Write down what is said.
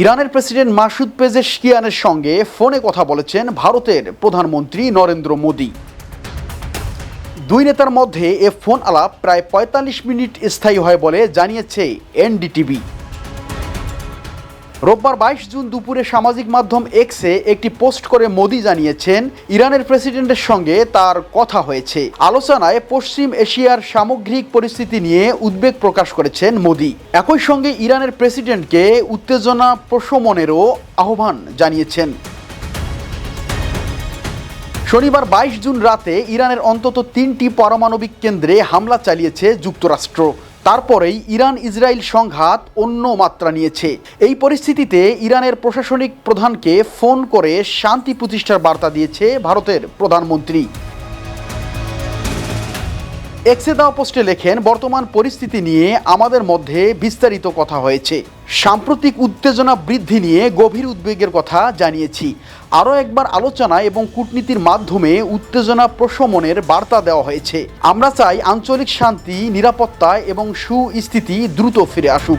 ইরানের president Masoud পেজেশকিয়ানের সঙ্গে ফোনে কথা বলেছেন ভারতের প্রধানমন্ত্রী নরেন্দ্র মোদী। দুই নেতার মধ্যে এ ফোন আলাপ প্রায় পঁয়তাল্লিশ মিনিট স্থায়ী হয় বলে জানিয়েছে এনডিটিভি। রোববার বাইশ জুন দুপুরে সামাজিক মাধ্যম এক্সে একটি পোস্ট করে মোদি জানিয়েছেন, ইরানের প্রেসিডেন্টের সঙ্গে তার কথা হয়েছে। আলোচনায় পশ্চিম এশিয়ার সামগ্রিক পরিস্থিতি নিয়ে উদ্বেগ প্রকাশ করেছেন মোদি। একই সঙ্গে ইরানের প্রেসিডেন্টকে উত্তেজনা প্রশমনেরও আহ্বান জানিয়েছেন। শনিবার বাইশ জুন রাতে ইরানের অন্তত তিনটি পারমাণবিক কেন্দ্রে হামলা চালিয়েছে যুক্তরাষ্ট্র। তারপরেই ইরান ইসরায়েল সংঘাত অন্য মাত্রা নিয়েছে। এই পরিস্থিতিতে ইরানের প্রশাসনিক প্রধানকে ফোন করে শান্তি প্রতিষ্ঠার বার্তা দিয়েছে ভারতের প্রধানমন্ত্রী। এক্সে দা পোস্টে লেখেন, বর্তমান পরিস্থিতি নিয়ে আমাদের মধ্যে বিস্তারিত কথা হয়েছে। সাম্প্রতিক উত্তেজনা বৃদ্ধি নিয়ে গভীর উদ্বেগের কথা জানিয়েছি। আরও একবার আলোচনা এবং কূটনীতির মাধ্যমে উত্তেজনা প্রশমনের বার্তা দেওয়া হয়েছে। আমরা চাই আঞ্চলিক শান্তি, নিরাপত্তা এবং সুস্থিতি দ্রুত ফিরে আসুক।